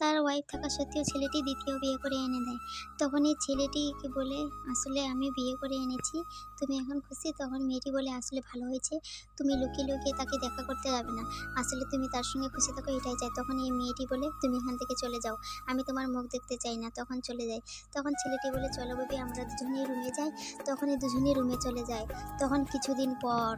তার ওয়াইফ থাকা সত্ত্বেও ছেলেটি দ্বিতীয় বিয়ে করে এনে দেয়। তখন এই ছেলেটিকে বলে, আসলে আমি বিয়ে করে এনেছি, তুমি এখন খুশি? তখন মেয়েটি বলে, আসলে ভালো হয়েছে, তুমি লুকিয়ে লুকিয়ে তাকে দেখা করতে যাবে না। আসলে তুমি তার সঙ্গে খুশি থাকো, এটাই চাই। তখন এই মেয়েটি বলে, তুমি এখান থেকে চলে যাও, আমি তোমার মুখ দেখতে চাই না। তখন চলে যায়। তখন ছেলেটি বলে, চলো বেবি আমরা দুজনেই রুমে যাই। তখন এই দুজনেই রুমে চলে যায়। তখন কিছুদিন পর,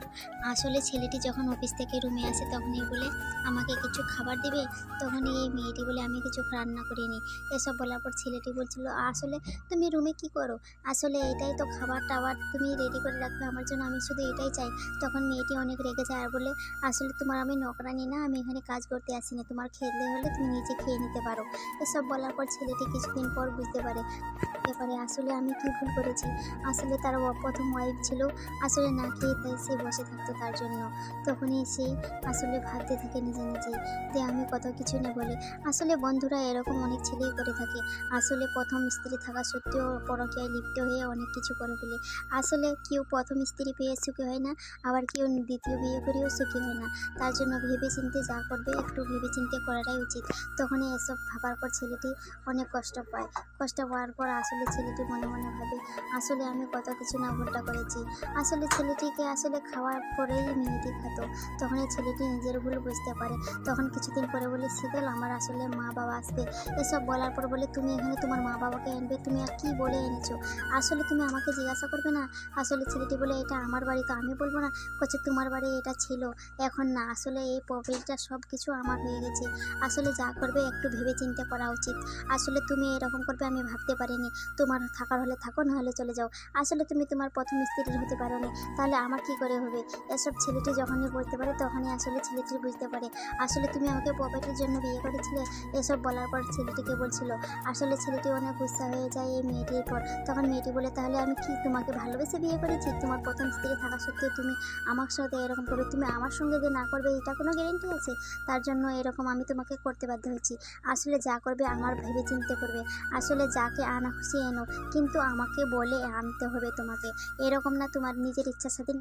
আসলে ছেলেটি যখন অফিস থেকে রুমে আসে, তখনই বলে, আমাকে কিছু খাবার দেবে? তখন এই মেয়েটি বলে, আমি কিছু রান্না করিনি। এসব বলার পর ছেলেটি বলছিল, আসলে তুমি রুমে কি করো? আসলে এটাই তো খাবার টাবার তুমি রেডি করে রাখবে আমার জন্য, আমি শুধু এটাই চাই। তখন মেয়েটি অনেক রেগে যায় আর বলে, আসলে তোমার আমি নকরানি না, আমি এখানে কাজ করতে আসিনি। তোমার খেতে হলে তুমি নিজে খেয়ে নিতে পারো। এসব বলার পর ছেলেটি কিছুদিন পর বুঝতে পারে পারে, আসলে আমি কি ভুল করেছি? আসলে তার প্রথম ওয়াইফ ছিল, আসলে না খেয়ে তাই সে বসে থাকতো তার জন্য। তখনই সে আসলে ভাবতে থাকে নিজে নিজে যে, আমি কত কিছু না বলে, আসলে বন্ধুরা, এরকম অনেক ছেলেই করে থাকে। আসলে প্রথম স্ত্রী থাকা সত্ত্বেও পরকীয়ায় লিপ্ত হয়ে অনেক কিছু করে ফেলে। আসলে কেউ প্রথম স্ত্রী পেয়ে সুখী হয় না, আবার কেউ দ্বিতীয় বিয়ে করেও সুখী হয় না। তার জন্য ভেবে চিনতে যা করবে একটু ভেবে চিনতে করাটাই উচিত। তখনই এসব ভাবার পর ছেলেটি অনেক কষ্ট পায়। কষ্ট পাওয়ার পর আসলে ছেলেটি মনে মনে ভাবে, আসলে আমি কত কিছু না ভুলটা করেছি। আসলে ছেলেটিকে আসলে খাওয়ার পরেই মেয়েটি খেত। তখন এই ছেলেটি নিজের ভুল বুঝতে পারে। তখন কিছুদিন পরে বলে, শীতল, আমার আসলে মা বাবা আসবে। এসব বলার পর বলে, তুমি এখানে তোমার মা বাবাকে আনবে, তুমি আর কি বলে এনেছো? আসলে তুমি আমাকে জিজ্ঞাসা করবে না? আসলে ছেলেটি বলে, এটা আমার বাড়ি, তো আমি বলব না। বলছে তোমার বাড়ি এটা ছিল। এখন না, আসলে এই প্রপার্টিটা সব কিছু আমার হয়ে গেছে। আসলে যা করবে একটু ভেবে চিন্তে করা উচিত। আসলে তুমি এরকম করবে আমি ভাবতে পারিনি। তোমার থাকার হলে থাকো, না হলে চলে যাও। আসলে তুমি তোমার প্রথম স্ত্রীর হতে পারো না তাহলে আমার কি করে হবে? এসব ছেলেটি যখনই বলতে পারে, তখনই আসলে ছেলেটি বুঝতে পারে। আসলে তুমি আমাকে প্রপার্টির জন্য বিয়ে করেছিলে? এসব বলার পর ছেলেটিকে বলছিল, আসলে ছেলেটি অনেক গুসা হয়ে যায় এই মেয়েটির পর। তখন মেয়েটি বলে তাহলে আমি কি তোমাকে ভালোবেসে বিয়ে করেছি? তোমার প্রথম স্ত্রী থাকা সত্ত্বেও তুমি আমার সাথে এরকম করবে, তুমি আমার সঙ্গে যে না করবে এটা কোনো গ্যারেন্টি আছে? তার জন্য এরকম আমি তোমাকে করতে বাধ্য হয়েছি। আসলে যা করবে আমার ভেবে চিনতে করবে। আসলে যাকে আনা খুশি এনো, কিন্তু আমাকে বলে আনতে হবে তোমাকে। এরকম না তোমার নিজের ইচ্ছার স্বাধীন